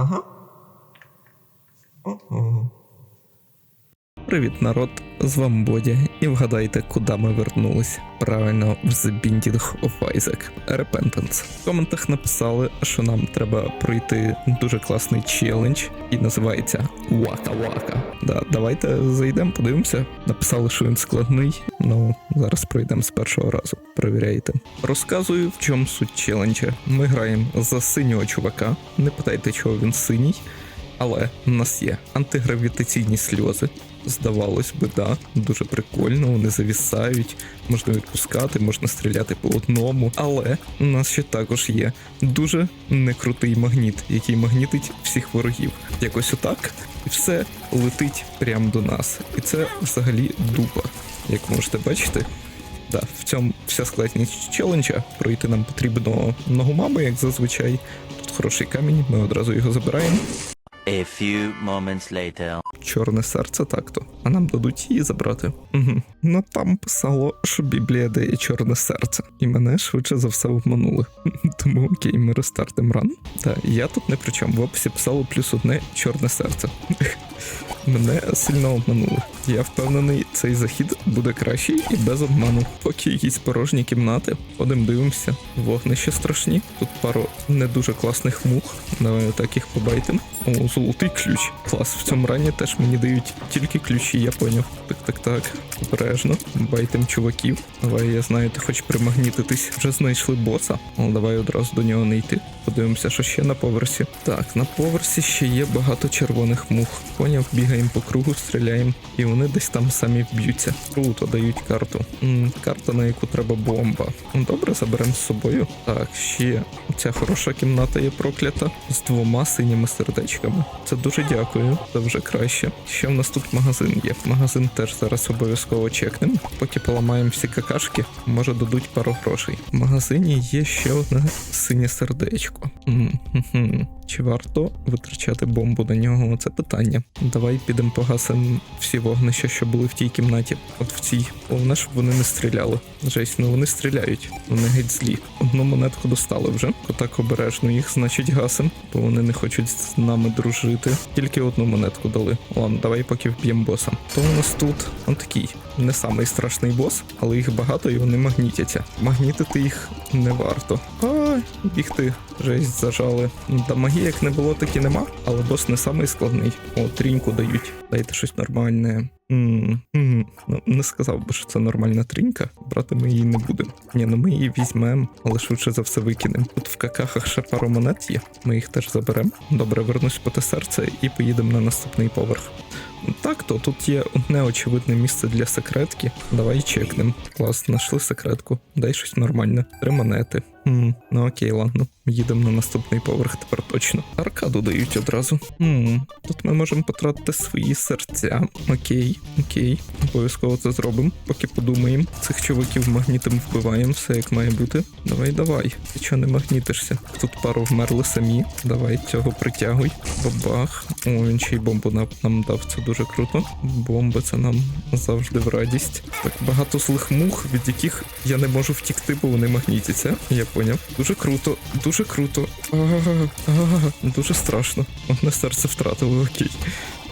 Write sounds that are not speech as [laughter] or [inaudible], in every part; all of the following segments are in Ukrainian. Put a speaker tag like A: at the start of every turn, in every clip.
A: Ага. Ого.
B: Привіт, народ! З вами Боді, і вгадайте, куди ми вернулись. Правильно, в The Binding of Isaac Repentance. В коментах написали, що нам треба пройти дуже класний челендж, і називається Waka Waka. Да, давайте зайдемо, подивимося. Написали, що він складний, ну зараз пройдемо з першого разу. Перевіряйте. Розказую, в чому суть челенджа. Ми граємо за синього чувака. Не питайте, чого він синій. Але в нас є антигравітаційні сльози. Здавалось би, да, дуже прикольно, вони завісають, можна відпускати, можна стріляти по одному. Але у нас ще також є дуже некрутий магніт, який магнітить всіх ворогів. Якось отак, і все летить прямо до нас. І це взагалі дупа, як можете бачити. Да, в цьому вся складність челенджа. Пройти нам потрібно ногу мами, як зазвичай. Тут хороший камінь, ми одразу його забираємо.
C: A few moments later.
B: Чорне серце так-то. А нам дадуть її забрати. Угу. Ну там писало, що Біблія дає чорне серце. І мене швидше за все обманули. Тому окей, ми рестартимо ран. Та я тут не при чому. В описі писало плюс одне чорне серце. [laughs] Мене сильно обманули. Я впевнений, цей захід буде кращий і без обману. Поки якісь порожні кімнати. Ходимо, дивимося. Вогнище страшні. Тут пару не дуже класних мух. Давай так їх побайтим. О, золотий ключ. Клас, в цьому рані теж мені дають тільки ключі, я поняв. Так, так, так. Обережно. Байтим чуваків. Давай, я знаю, ти хочеш примагнітитись. Вже знайшли боса. Але давай одразу до нього не йти. Подивимося, що ще на поверсі. Так, на поверсі ще є багато червоних мух. Поняв, бігаємо по кругу, стріляємо, і вони десь там самі вб'ються. Круто дають карту. м карта, на яку треба бомба. Добре, заберемо з собою. Так, ще ця хороша кімната є проклята з двома синіми сердечками. Це дуже дякую. Це вже краще. Ще в нас тут магазин є. Магазин теж зараз обов'язково чекнемо. Поки поламаємо всі какашки, може дадуть пару грошей. В магазині є ще одне синє сердечко. М-м-м. Чи варто витрачати бомбу на нього? Це питання. Давай підемо погасимо всі вогнища, що були в тій кімнаті. От в цій. Головне, щоб вони не стріляли. Жесть, ну вони стріляють. Вони геть злі. Одну монетку достали вже. Отак обережно їх, значить, гасим, бо вони не хочуть з нами дружити. Тільки одну монетку дали. Ладно, давай поки вб'ємо боса. То у нас тут он такий не самий страшний бос, але їх багато і вони магнітяться. Магнітити їх не варто. Бігти. Жесть зажали. Та магії як не було, так і нема, але бос не самий складний. О, тріньку дають. Дайте щось нормальне. м м Ну, не сказав би, що це нормальна трінька. Брати ми її не будемо. Ні, ну ми її візьмемо, але швидше за все викинемо. Тут в какахах ще пару монет є. Ми їх теж заберемо. Добре, вернусь по те серце і поїдемо на наступний поверх. Так, то тут є одне очевидне місце для секретки. Давай чекнем. Клас, знайшли секретку. Дай щось нормальне. Три монети. Ну окей, ладно. Їдемо на наступний поверх тепер точно. Аркаду дають одразу. Хм, тут ми можемо потратити свої серця. Окей, окей. Обов'язково це зробимо, поки подумаємо. Цих чуваків магнітом вбиваємо, все як має бути. Давай, давай. Ти чого не магнітишся? Тут пару вмерли самі. Давай цього притягуй. Бабах. О, він ще й бомбу нам, нам дав. Це дуже круто. Бомби це нам завжди в радість. Так багато злих мух, від яких я не можу втікти, бо вони магнітяться. Я поняв. Дуже круто, дуже круто. Ага, ага, дуже страшно. Одне серце втратили, окей.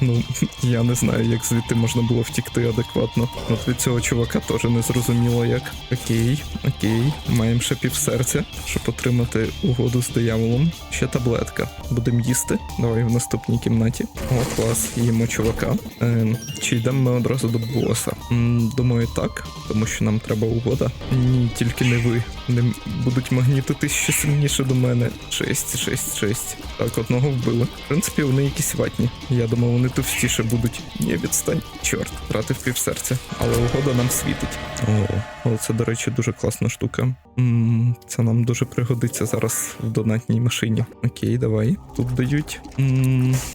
B: Ну, [laughs] я не знаю, як звідти можна було втікти адекватно. От від цього чувака теж не зрозуміло як. Окей, окей. Маємо ще півсерця, щоб отримати угоду з дияволом. Ще таблетка. Будемо їсти. Давай в наступній кімнаті. О, клас, їмо чувака. Ем, чи йдемо ми одразу до боса? М, думаю, так, тому що нам треба угода. Ні, тільки не ви. Не будуть магнітити ще сильніше до мене. Шесть, шесть, шесть. Так, одного вбили. В принципі, вони якісь ватні. Я думав, вони товстіше будуть. Ні, відстань. Чорт, втратив півсерця. Але угода нам світить. О, о, це, до речі, дуже класна штука. це нам дуже пригодиться зараз в донатній машині. Окей, давай. Тут дають.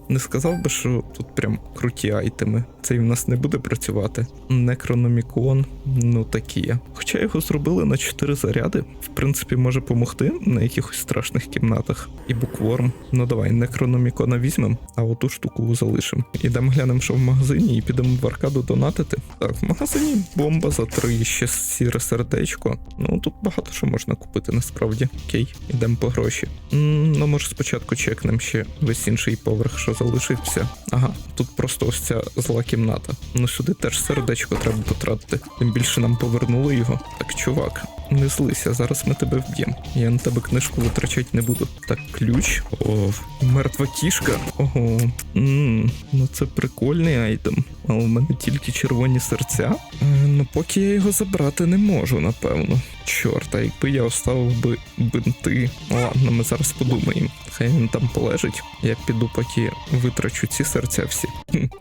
B: не сказав би, що тут прям круті айтеми. Цей в нас не буде працювати. Некрономікон, ну такі. Хоча його зробили на 4 заряди, в принципі, може помогти на якихось страшних кімнатах. І букворм. Ну давай, некрономікона візьмемо, а оту штуку залишимо. Ідемо глянемо, що в магазині, і підемо в аркаду донатити. Так, в магазині бомба за 3, ще сіре сердечко. Ну тут багато що можна купити насправді. Окей, ідемо по гроші. ну може спочатку чекнемо ще весь інший поверх, що залишився. Ага, тут просто ось ця зла кімната. Ну сюди теж сердечко треба потратити. Тим більше нам повернули його. Так, чувак, не злися, зараз ми тебе вб'ємо. Я на тебе книжку витрачати не буду. Так, ключ. О, мертва кішка. Ого. м ну це прикольний айтем. А у мене тільки червоні серця. Е, ну поки я його забрати не можу, напевно. Чорт, а якби я оставив би бинти. Ладно, ми зараз подумаємо. Хай він там полежить. Я піду поки витрачу ці серця всі.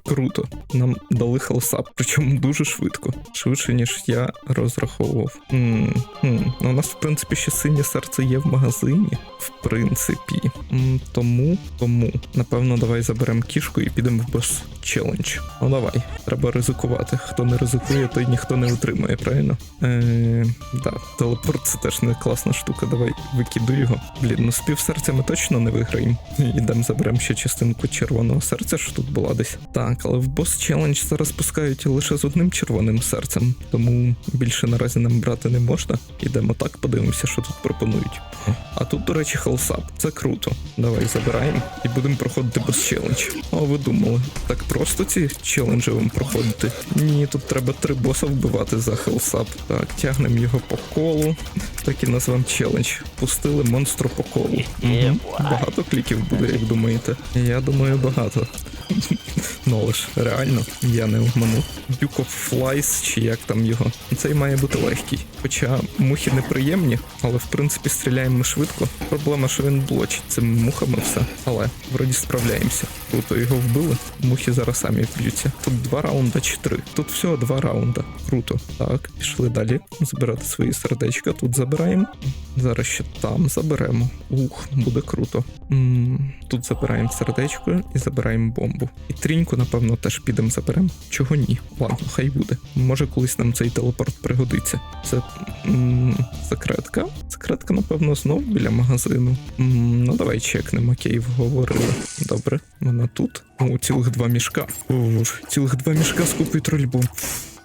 B: Круто. Нам дали хелсап, причому дуже швидко. Швидше, ніж я розраховував. М. Ну, у нас, в принципі, ще синє серце є в магазині. В принципі. Тому, тому, напевно, давай заберемо кішку і підемо в бос челендж. Ну давай, треба ризикувати. Хто не ризикує, той ніхто не отримає, правильно? Е, да, телепорт це теж не класна штука. Давай викиду його. Блін, ну з півсерця ми точно не виграємо. Ідемо заберемо ще частинку червоного серця, що тут була десь. Так, але в бос челендж зараз пускають лише з одним червоним серцем, тому більше наразі нам брати не можна. Ідемо так, подивимося, що тут пропонують. А тут, до речі, хелсап. Це круто. Давай забираємо і будемо проходити бос челендж. О, ви думали, так просто ці челенджі вам проходити? Ні, тут треба три боса вбивати за хелсап. Так, тягнемо його по колу. Так і назвемо челендж. Пустили монстру по колу. Угу. Багато кліків буде, як думаєте? Я думаю, багато. Ну але ж реально, я не обманув. Duke of Flies, чи як там його. Цей має бути легкий. Хоча мухи неприємні, але в принципі стріляємо ми швидко. Проблема, що він блочить цими мухами все. Але вроді справляємося. Круто його вбили. Мухи зараз самі б'ються. Тут два раунда чи три. Тут всього два раунда. Круто. Так, пішли далі. Збирати свої сердечка. Тут забираємо. Зараз ще там заберемо. Ух, буде круто. м тут забираємо сердечко і забираємо бомбу. І тріньку, напевно, теж підемо заберемо. Чого ні? Ладно, хай буде. Може, колись нам цей телепорт пригодиться. Це м- секретка. Секретка, напевно, знов біля магазину. М, ну, давай чекнемо, окей, вговорили. Добре, вона тут. О, цілих два мішка. О, цілих два мішка з купою трольбу.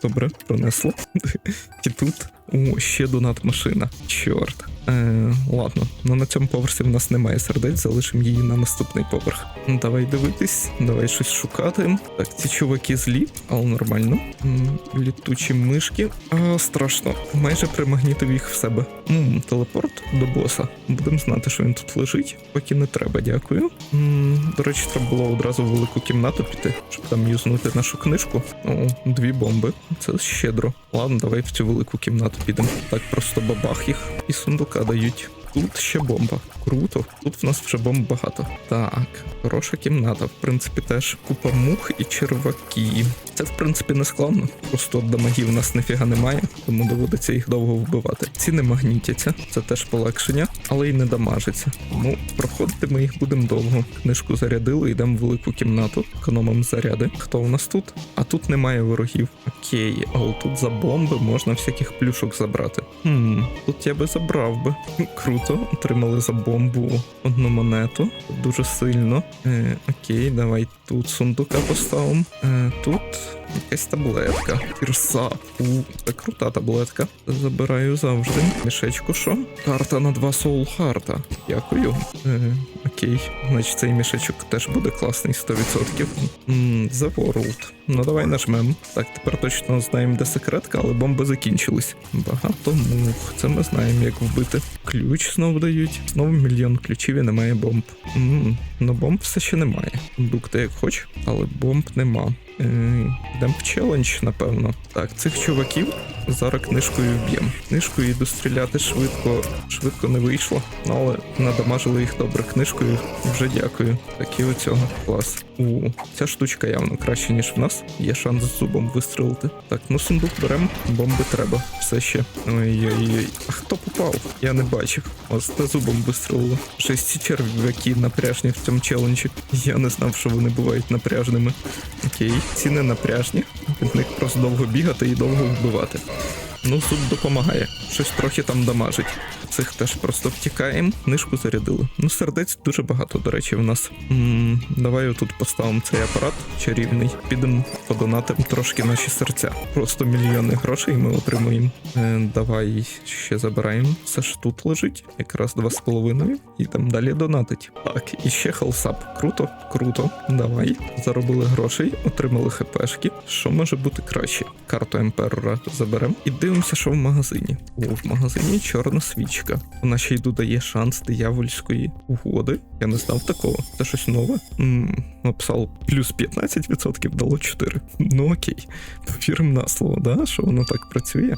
B: Добре, пронесло. [laughs] І тут. О, ще донат машина. Чорт. Е, ладно, ну на цьому поверсі в нас немає сердець, залишимо її на наступний поверх. Ну, Давай дивитись, давай щось шукати. Так, ці чуваки злі, але нормально. М, Літучі мишки. А, страшно. Майже примагнітив їх в себе. М, телепорт до боса. Будемо знати, що він тут лежить. Поки не треба, дякую. М, До речі, треба було одразу в велику кімнату піти, щоб там юзнути нашу книжку. О, дві бомби. Це щедро. Ладно, давай в цю велику кімнату підемо. Так просто бабах їх і сундука дають. Тут ще бомба. Круто. Тут в нас вже бомб багато. Так, хороша кімната. В принципі, теж купа мух і черваки. Це в принципі не складно. Просто дамагів у нас ніфіга немає, тому доводиться їх довго вбивати. Ці не магнітяться, це теж полегшення, але й не дамажиться. Тому проходити ми їх будемо довго. Книжку зарядили, йдемо в велику кімнату, економимо заряди. Хто у нас тут? А тут немає ворогів. Окей, а тут за бомби можна всяких плюшок забрати. Хм, тут я би забрав би. Круто, отримали за бомбу одну монету. Дуже сильно. Е, окей, давай тут сундука поставимо. Е, тут якась таблетка. Кірса. У, це крута таблетка. Забираю завжди. Мішечку що? Карта на два соул харта. Дякую. Е, окей. Значить, цей мішечок теж буде класний 100%. М, The World. Ну давай нажмем. Так, тепер точно знаємо, де секретка, але бомби закінчились. Багато мух. Це ми знаємо, як вбити. Ключ знову дають. Знову мільйон ключів і немає бомб. м ну бомб все ще немає. Дукти як хоч, але бомб нема. Е, Йдемо в челендж, напевно. Так, цих чуваків зараз книжкою вб'ємо. Книжкою йду стріляти швидко, швидко не вийшло, але надамажили їх добре книжкою. Вже дякую. Так і оцього. Клас. У, ця штучка явно краще, ніж в нас. Є шанс з зубом вистрелити. Так, ну сундук беремо, бомби треба. Все ще. Ой-ой-ой. А хто попав? Я не бачив. Ось те зубом вистрелило. Щось ці черв'яки напряжні в цьому челенджі. Я не знав, що вони бувають напряжними. Окей, ці не напряжні. Від них просто довго бігати і довго вбивати. Ну, зуб допомагає. Щось трохи там дамажить. Цих теж просто втікаємо. Книжку зарядили. Ну, сердець дуже багато, до речі, в нас. м давай отут поставимо цей апарат чарівний. Підемо подонатимо трошки наші серця. Просто мільйони грошей ми отримуємо. Е, давай ще забираємо. Все ж тут лежить. Якраз два з половиною. І там далі донатить. Так, і ще халсап. Круто, круто. Давай. Заробили грошей, отримали хпшки. Що може бути краще? Карту Емперора заберемо. І що в магазині. О, в магазині чорна свічка. Вона ще й додає шанс диявольської угоди. Я не знав такого. Це щось нове. м написав плюс 15%, дало 4. Ну окей. Повіримо на слово, да? що воно так працює.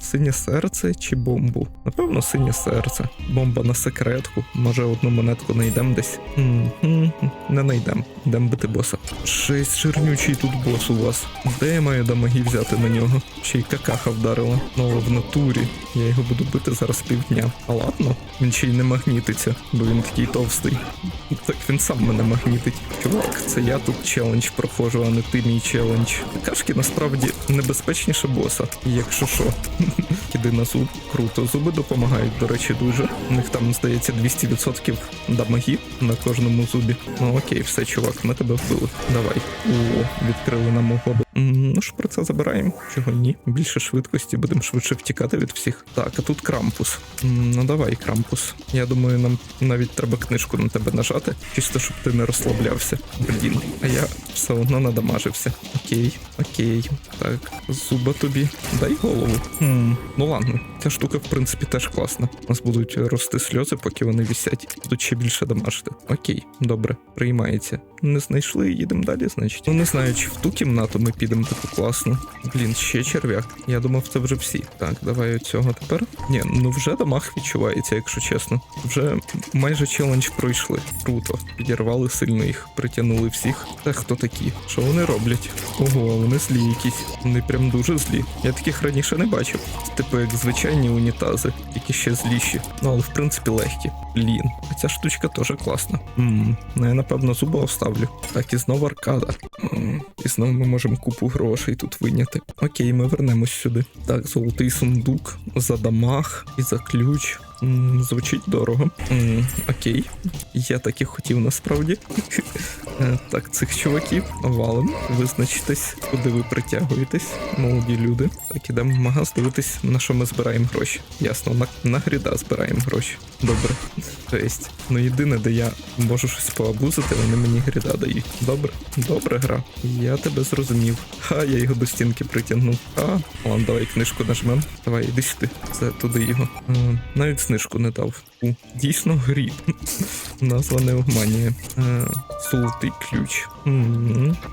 B: Синє серце чи бомбу? Напевно, синє серце. Бомба на секретку. Може, одну монетку знайдемо десь. М-м-м, Не знайдемо. Йдемо бити боса. Шесть жирнючий тут бос у вас. Де я маю дамаги взяти на нього? Ще й какаха вдарила. Ну, в натурі. Я його буду бити зараз півдня. А ладно, він ще й не магнітиться, бо він такий товстий. Так він сам мене магнітить. Чувак, це я тут челендж проходжу, а не ти мій челендж. Кашки насправді небезпечніше боса, якщо що. Іди на зуб, круто. Зуби допомагають, до речі, дуже. У них там, здається, 200% дамаги на кожному зубі. Ну окей, все, чувак, ми тебе вбили. Давай. О, відкрили нам угоду. Ну ж про це забираємо. Чого ні? Більше швидкості, будемо швидше втікати від всіх. Так, а тут крампус. Ну давай, крампус. Я думаю, нам навіть треба книжку на тебе нажати, чисто щоб ти не розслаблявся. Блін, а я все одно надамажився. Окей, окей. Так, зуба тобі. Дай голову. Хм, ну ладно, ця штука, в принципі, теж класна. У нас будуть рости сльози, поки вони вісять. Будуть ще більше дамажити. Окей, добре, приймається. Не знайшли, їдемо далі, значить. Ну не знаю, чи в ту кімнату ми підемо таку класну. Блін, ще черв'як. Я думав, це вже всі. Так, давай оцього тепер. Ні, ну вже дамаг відчувається, якщо чесно. Вже майже челендж пройшли. Круто. Підірвали сильно їх, притягнули всіх. Та хто такі? Що вони роблять? Ого, вони злі якісь. Вони прям дуже злі. Я таких раніше не бачив. Типу як звичайні унітази, які ще зліші. Ну але в принципі легкі. Блін, ця штучка теж класна. Ммм, ну я напевно зуба оставлю. Так, і знову аркада. М, І знову ми можемо купу грошей тут виняти. Окей, ми вернемось сюди. Так, золотий сундук за дамаг і за ключ. Звучить дорого. Окей. Я так і хотів насправді. [laughs] Е, Так, цих чуваків валим. Визначитись, куди ви притягуєтесь, молоді люди. Так, ідемо в магаз дивитись, на що ми збираємо гроші. Ясно, на, на гріда збираємо гроші. Добре. Тобто, ну єдине, де я можу щось поабузити, вони мені гріда дають. Добре, добре гра. Я тебе зрозумів. Ха, я його до стінки притягнув. А, ладно, давай книжку нажмем. Давай, іди сюди. Це туди його. Навіть знижку не дав. У, дійсно гріб. [laughs] Назва не обманює. Е, золотий ключ.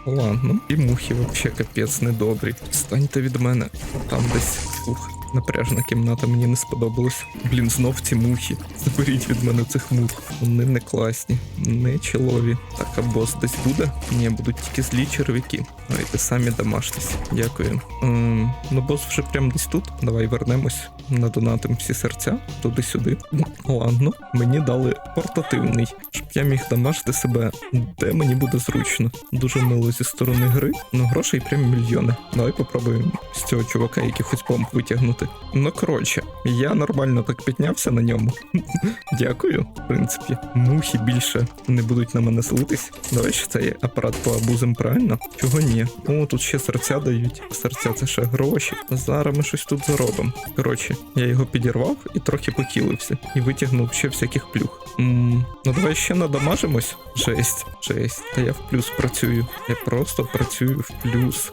B: Ладно. І мухи вообще капець недобрі. Встаньте від мене. Там десь. Ух. Напряжна кімната мені не сподобалась. Блін, знов ці мухи. Заберіть від мене цих мух. Вони не класні, не чолові. Так, а бос десь буде? Ні, будуть тільки злі черв'яки. Давайте самі домашнись. Дякую. Ем, ну, бос вже прямо десь тут. Давай вернемось. Надонатим всі серця туди-сюди. Ладно, мені дали портативний, щоб я міг дамажити себе, де мені буде зручно. Дуже мило зі сторони гри, ну грошей прям мільйони. Давай попробуємо з цього чувака якихось бомб витягнути. Ну коротше, я нормально так піднявся на ньому. [laughs] Дякую, в принципі. Мухи більше не будуть на мене злитись. Давай ще цей апарат поабузим правильно? Чого ні? О, тут ще серця дають. Серця це ще гроші. Зараз ми щось тут заробимо. Коротше, я його підірвав і трохи покілився. І витягнув ще всяких плюх. м ну давай ще надамажимось. Жесть, жесть. Та я в плюс працюю. Я просто працюю в плюс.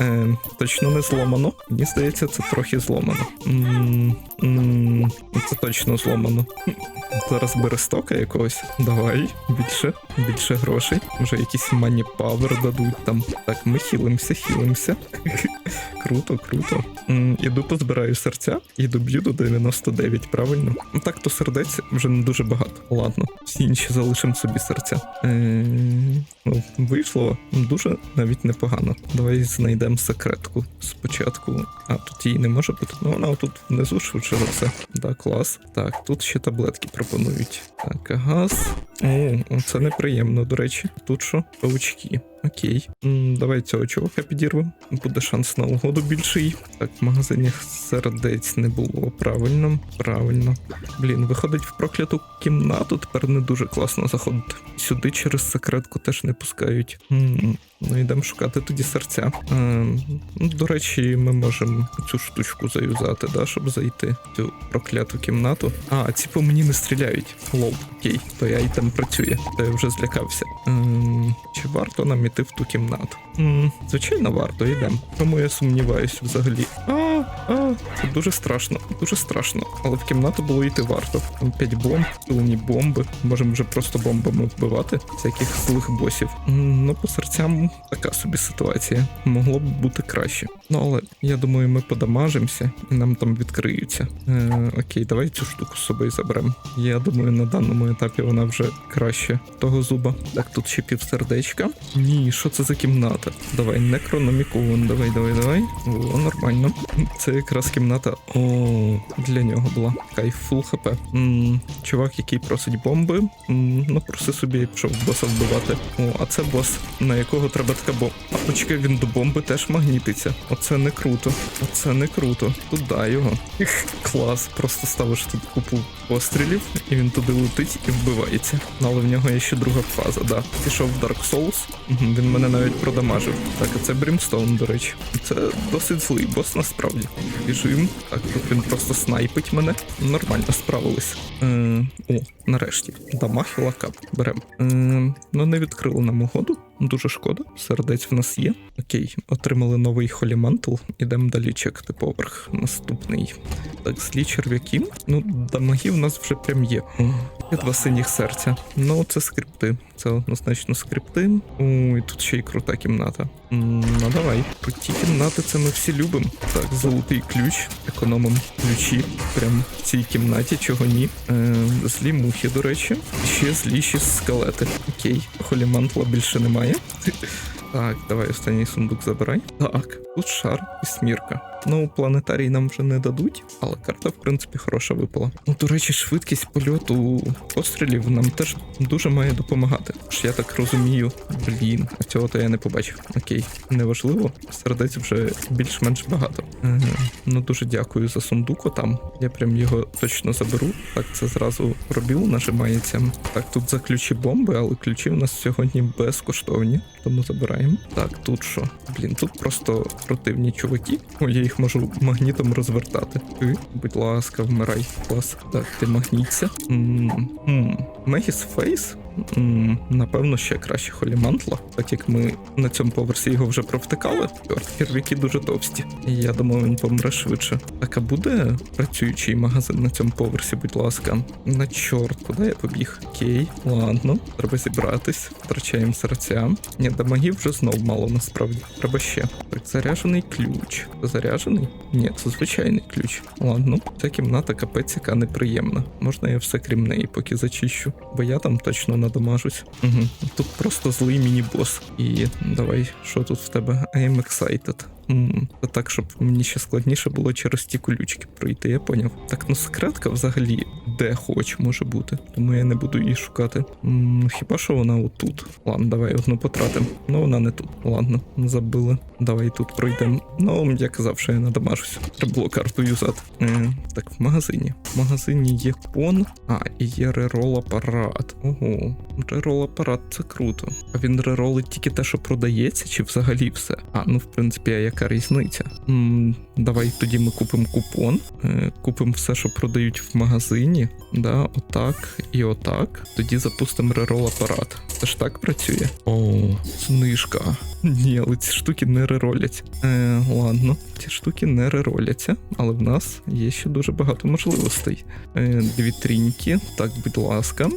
B: Е, точно не зломано. Мені здається, це трохи зломано. м м це точно зломано. Зараз берестока якогось. Давай, більше, більше грошей. Може якийсь мані павер дадуть там. Так, ми хілимося, хілимося. круто, круто. Іду позбираю серця і доб'ю до 99, правильно? Так то сердець вже не дуже багато. Ладно, всі інші залишимо собі серця. Е, вийшло дуже навіть непогано. Давай знайдемо секретку спочатку. А тут її не може бути. Ну вона тут внизу швидше за все. Да, клас. Так, тут ще таблетки пропонують. Так, газ. О, це неприємно, до речі. Тут що? Паучки. Окей. Давай цього чувака підірвемо. Буде шанс на угоду більший. Так, в магазині сердець не було. Правильно, правильно. Блін, виходить в прокляту кімнату, тепер не дуже класно заходити. Сюди через секретку теж не пускають. Ну, йдемо шукати тоді серця. Ем, ну, до речі, ми можемо цю штучку заюзати, да, щоб зайти в цю прокляту кімнату. А, ці по мені не стріляють. Лол, окей, то я і там працює, то я вже злякався. Ем, чи варто нам іти в ту кімнату? М, звичайно, варто, йдемо. Тому я сумніваюся взагалі. А, а, це дуже страшно, дуже страшно. Але в кімнату було йти варто. Там 5 бомб, пилені бомби. Можемо вже просто бомбами вбивати всяких злих босів. М, Ну, по серцям така собі ситуація. Могло б бути краще. Ну, але я думаю, ми подамажимося і нам там відкриються. Е, окей, давай цю штуку з собою заберемо. Я думаю, на даному етапі вона вже краще того зуба. Так, тут ще півсердечка. Ні, що це за кімната? Давай, некрономікон, давай, давай, давай. О, нормально. Це якраз кімната. О, для нього була. Кайф, фул хп. М, чувак, який просить бомби. М, ну, проси собі, пішов боса вбивати. О, а це бос, на якого треба така бомба. А почекай, він до бомби теж магнітиться. Оце не круто. Оце не круто. Туди його. Ех, клас. Просто ставиш тут купу пострілів, і він туди летить і вбивається. Ну, але в нього є ще друга фаза, да. Пішов в Dark Souls. Мгм, Він мене навіть продамажив. Так, а це Брімстоун, до речі. Це досить злий бос насправді. Біжим. Так, тут він просто снайпить мене. Нормально справились. Е, о, нарешті. Дамаг і лакап. Берем. Е, ну, не відкрили нам угоду. Дуже шкода. Сердець в нас є. Окей, отримали новий холімантл. Ідемо далі чекати поверх. Наступний. Так, злі черв'яки. Ну, дамаги в нас вже прям є. О, Є два синіх серця. Ну, це скрипти. Це однозначно скрипти. Ой, тут ще й крута кімната. Ну давай. Круті кімнати, це ми всі любимо. Так, золотий ключ, економом ключі. Прям в цій кімнаті, чого ні. Е, злі мухи, до речі. Ще зліші скелети. Окей, холімантла більше немає. [laughs] Так, давай останній сундук забирай. Так, тут шар і смірка. Ну, планетарій нам вже не дадуть, але карта, в принципі, хороша випала. Ну, до речі, швидкість польоту пострілів нам теж дуже має допомагати. Ж я так розумію. Блін, а цього то я не побачив. Окей, неважливо. Сердець вже більш-менш багато. Е, ну, дуже дякую за сундук там. Я прям його точно заберу. Так, це зразу пробіл нажимається. Так, тут за ключі бомби, але ключі у нас сьогодні безкоштовні, тому забираємо. Так, тут що? Блін, тут просто противні чуваки. О, я їх можу магнітом розвертати. Ти, будь ласка, вмирай. Клас. Так, ти магніться. Мегіс Фейс. Напевно, ще краще холімантла, так як ми на цьому поверсі його вже провтикали. Чорт, дуже товсті. Я думаю, він помре швидше. Так, а буде працюючий магазин на цьому поверсі, будь ласка. На чорт, куди я побіг? Окей, ладно, треба зібратись, втрачаємо серця. Ні, дамагів вже знов мало насправді. Треба ще. Так, заряжений ключ. Заряжений? Ні, це звичайний ключ. Ладно, ця кімната капець, яка неприємна. Можна я все крім неї поки зачищу, бо я там точно надамажусь. Угу. Тут просто злий міні-бос. І давай, що тут в тебе? I am excited. Так, щоб мені ще складніше було через ті колючки пройти, я поняв. Так, ну секретка взагалі де хоч може бути, тому я не буду її шукати. М, Ну хіба що вона отут? Ладно, давай одну потратимо. Ну вона не тут. Ладно, забили. Давай тут пройдемо. Ну, я казав, що я надамажусь. Треба було карту юзати. Е, так, в магазині. В магазині є пон. А, і є рерол апарат. Ого, рерол апарат це круто. А він реролить тільки те, що продається, чи взагалі все? А, ну в принципі, а яка різниця? давай тоді ми купимо купон, е, купимо все, що продають в магазині. Да, отак і отак. Тоді запустимо рерол апарат. Це ж так працює? О, знижка. Ні, але ці штуки не реролять. Е, ладно, ці штуки не рероляться, але в нас є ще дуже багато можливостей. Е, дві тріньки, так, будь ласка.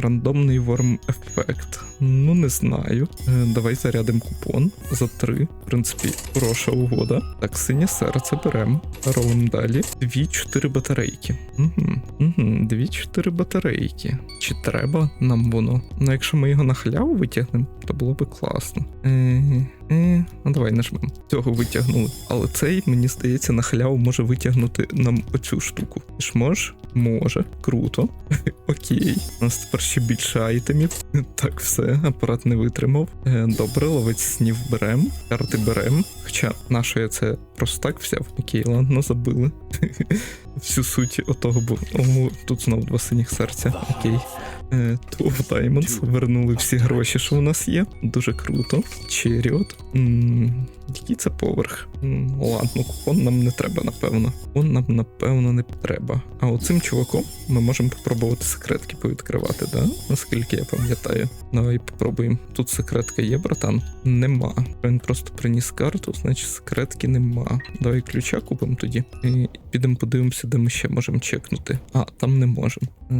B: Рандомний ворм ефект. Ну, не знаю. Е, давай зарядимо купон за три. В принципі, хороша угода. Так, синє серце беремо. Ролимо далі. Дві-чотири батарейки. Угу, угу, дві-чотири батарейки. Чи треба нам воно? Ну, якщо ми його на халяву витягнемо, то було би класно. Е, Е, ну давай нажмемо. Цього витягнули. Але цей, мені здається, на халяву може витягнути нам оцю штуку. Ти ж можеш? Може. Круто. [laughs] Окей. У нас тепер ще більше айтемів. [laughs] Так, все, апарат не витримав. Е, добре, ловець снів берем. Карти берем. Хоча нашої це просто так взяв? Окей, ладно, забили. [laughs] Всю суть отого був. О, тут знов два синіх серця. Окей. Е, Twelve Diamonds. Вернули всі гроші, що у нас є. Дуже круто. Черіот. Який це поверх? Ладно, купон нам не треба, напевно. Купон нам, напевно, не треба. А оцим чуваком ми можемо попробувати секретки повідкривати, да? Наскільки я пам'ятаю. Давай попробуємо. Тут секретка є, братан? Нема. Він просто приніс карту, значить секретки нема. Давай ключа купимо тоді. І підемо подивимося, де ми ще можемо чекнути. А, там не можемо. Е,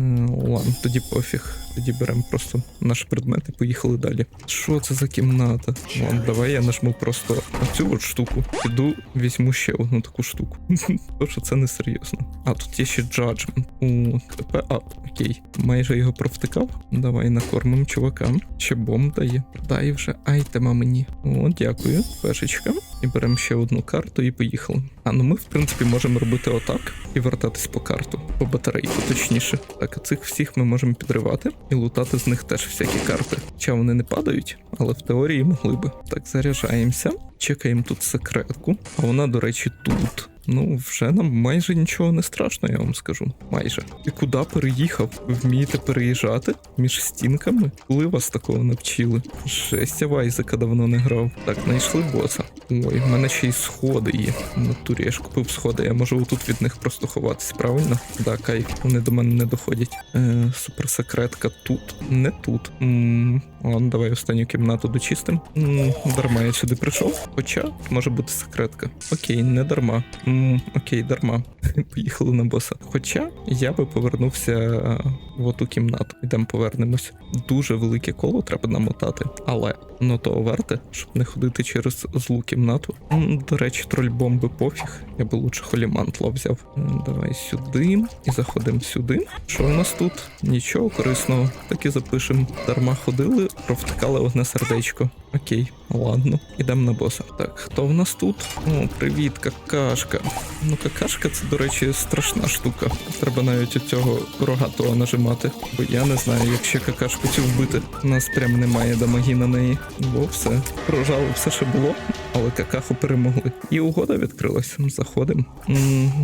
B: ладно, тоді пофіг. Тоді беремо просто наш предмет і поїхали далі. Що це за кімната? Ладно, давай я нажму просто оцю от штуку. Піду, візьму ще одну таку штуку. [laughs] Тому що це не серйозно. А тут є ще Judgment. У ТП ап. Окей. Майже його провтикав. Давай накормим чувакам. Ще бомб дає. Дай вже айтема мені. О, дякую. Пешечка. І беремо ще одну карту і поїхали. А ну ми, в принципі, можемо робити отак і вертатись по карту, по батарейку, точніше. Так, цих всіх ми можемо підривати і лутати з них теж всякі карти. Хоча вони не падають, але в теорії могли би. Так, заряджаємося. Чекаємо тут секретку. А вона, до речі, тут. Ну, вже нам майже нічого не страшно, я вам скажу. Майже. Ти куди переїхав? Ви вмієте переїжджати між стінками? Коли вас такого навчили? Жесть, я в давно не грав. Так, знайшли боса. Ой, в мене ще й сходи є. В натурі я ж купив сходи, я можу отут від них просто ховатись, правильно? Да, кайф, вони до мене не доходять. Е, суперсекретка тут, не тут. м ладно, давай останню кімнату дочистим. М, дарма я сюди прийшов. Хоча може бути секретка. Окей, не дарма. М, окей, дарма. [laughs] Поїхали на боса. Хоча я би повернувся е, в оту кімнату. Йдемо повернемось. Дуже велике коло треба намотати, але ну того варте, щоб не ходити через злу кімнату. М, До речі, троль бомби пофіг. Я би лучше холімантло взяв. М, Давай сюди і заходимо сюди. Що у нас тут? Нічого корисного. Так і запишемо. Дарма ходили, провтикали одне сердечко. Окей, ладно, ідемо на боса. Так, хто в нас тут? О, привіт, какашка. Ну, какашка це, до речі, страшна штука. Треба навіть у цього рогатого нажимати. Бо я не знаю, як ще какашку цю вбити. У нас прям немає дамаги на неї. Бо все. Прожало все, що було, але какаху перемогли. І угода відкрилась. Заходимо.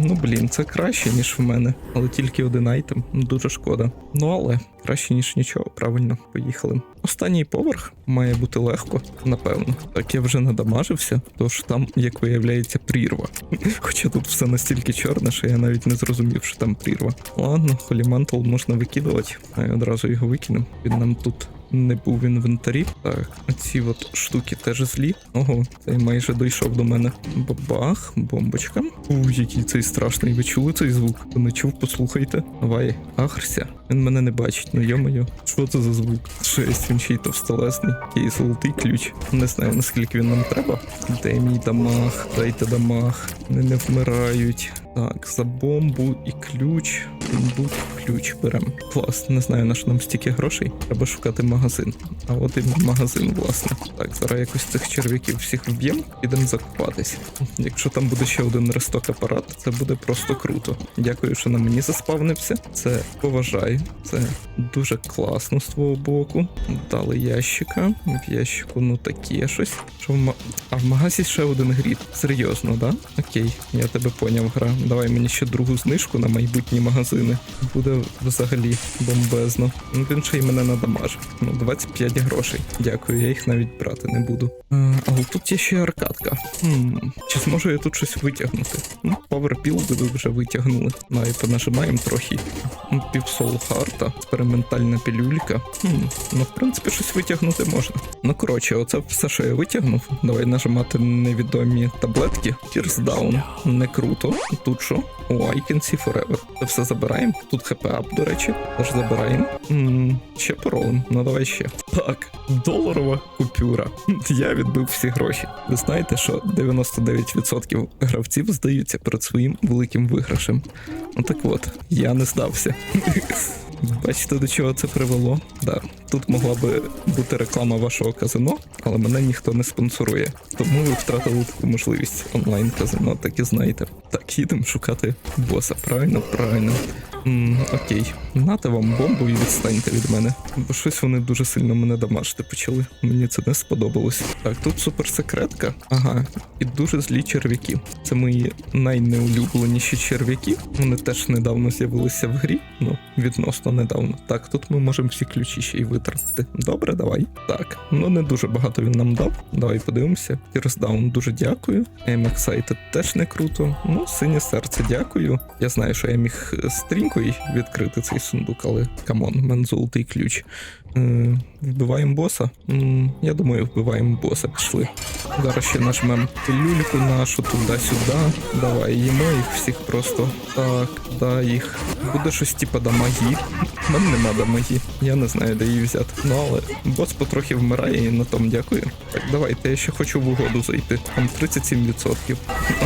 B: Ну блін, це краще, ніж в мене. Але тільки один айтем. Дуже шкода. Ну але краще, ніж нічого. Правильно, поїхали. Останній поверх має бути легко, напевно. Так я вже надамажився, тож там, як виявляється, прірва. [laughs] Хоча тут все настільки чорне, що я навіть не зрозумів, що там прірва. Ладно, холімантл можна викидувати, а я одразу його викинемо. Він нам тут не був в інвентарі. Так, оці от штуки теж злі. Ого, цей майже дійшов до мене. Бабах, бомбочка. У, який цей страшний. Ви чули цей звук? Не чув, послухайте. Давай, агрся. Він мене не бачить, ну йо-моє. Що це за звук? Жесть, він ще й товстелесний. Є золотий ключ. Не знаю, наскільки він нам треба. Де мій дамаг? Дайте дамаг. Вони не вмирають. Так, за бомбу і ключ. Бомбу, ключ беремо. Клас, не знаю, на що нам стільки грошей. Треба шукати магазин. А от і магазин, власне. Так, зараз якось цих черв'яків всіх вб'ємо, підемо закупатись. Якщо там буде ще один ресток апарат, це буде просто круто. Дякую, що на мені заспавнився. Це поважаю. Це дуже класно з твого боку. Дали ящика. В ящику, ну таке щось. Що в ма... А в магазі ще один грід. Серйозно, да? Окей, я тебе поняв, гра. Давай мені ще другу знижку на майбутні магазини. Буде взагалі бомбезно. Ну він ще й мене надамажив. Ну, 25 грошей. Дякую, я їх навіть брати не буду. Е, але тут є ще аркадка. Хм, чи зможу я тут щось витягнути? Ну, Powerbuild ви вже витягнули. Навіть понажимаємо трохи. Ну, Півсол харта, експериментальна пілюлька. Хм, ну, в принципі, щось витягнути можна. Ну, коротше, оце все, що я витягнув. Давай нажимати невідомі таблетки. Down. Не круто. Тут що? О, I can see forever. Це все забираємо. Тут хп ап, до речі. Теж забираємо. м ще паролем. Ну давай ще. Так, доларова купюра. Я відбив всі гроші. Ви знаєте, що 99% гравців здаються перед своїм великим виграшем. Ну так от, я не здався. [laughs] Бачите, до чого це привело? Да. Тут могла би бути реклама вашого казино, але мене ніхто не спонсорує. Тому ви втратили таку можливість онлайн казино, так і знаєте. Так, їдемо шукати боса. Правильно, правильно. м окей, нате вам бомбу і відстаньте від мене. Бо щось вони дуже сильно мене дамажити почали. Мені це не сподобалось. Так, тут суперсекретка. Ага, і дуже злі черв'яки. Це мої найнеулюбленіші черв'яки. Вони теж недавно з'явилися в грі. Ну, відносно недавно. Так, тут ми можемо всі ключі ще й витратити. Добре, давай. Так, ну не дуже багато він нам дав. Давай подивимося. Тірсдаун, дуже дякую. Excited теж не круто. Ну, синє серце, дякую. Я знаю, що я міг стрінькою відкрити цей сундук, але камон, в мене золотий ключ. Е, вбиваємо боса. Я думаю, вбиваємо боса. Пішли. Зараз ще нажмем люльку нашу туди-сюди. Давай, їмо їх всіх просто. Так, да, їх. Буде щось типа дамагі. Мене нема дамагі. Я не знаю, де її взяти. Ну але бос потрохи вмирає і на тому дякую. Так, давайте, я ще хочу в угоду зайти. Там 37%.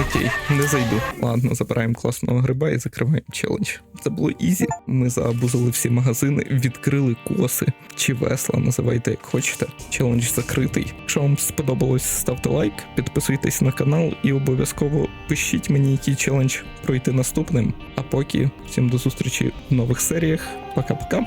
B: Окей, не зайду. Ладно, забираємо класного гриба і закриваємо челендж. Це було ізі. Ми заабузили всі магазини, відкрили коси чи весла, називайте як хочете. Челендж закритий. Якщо вам сподобалось, ставте лайк, підписуйтесь на канал і обов'язково пишіть мені, який челендж пройти наступним. А поки всім до зустрічі в нових серіях. Пока-пока.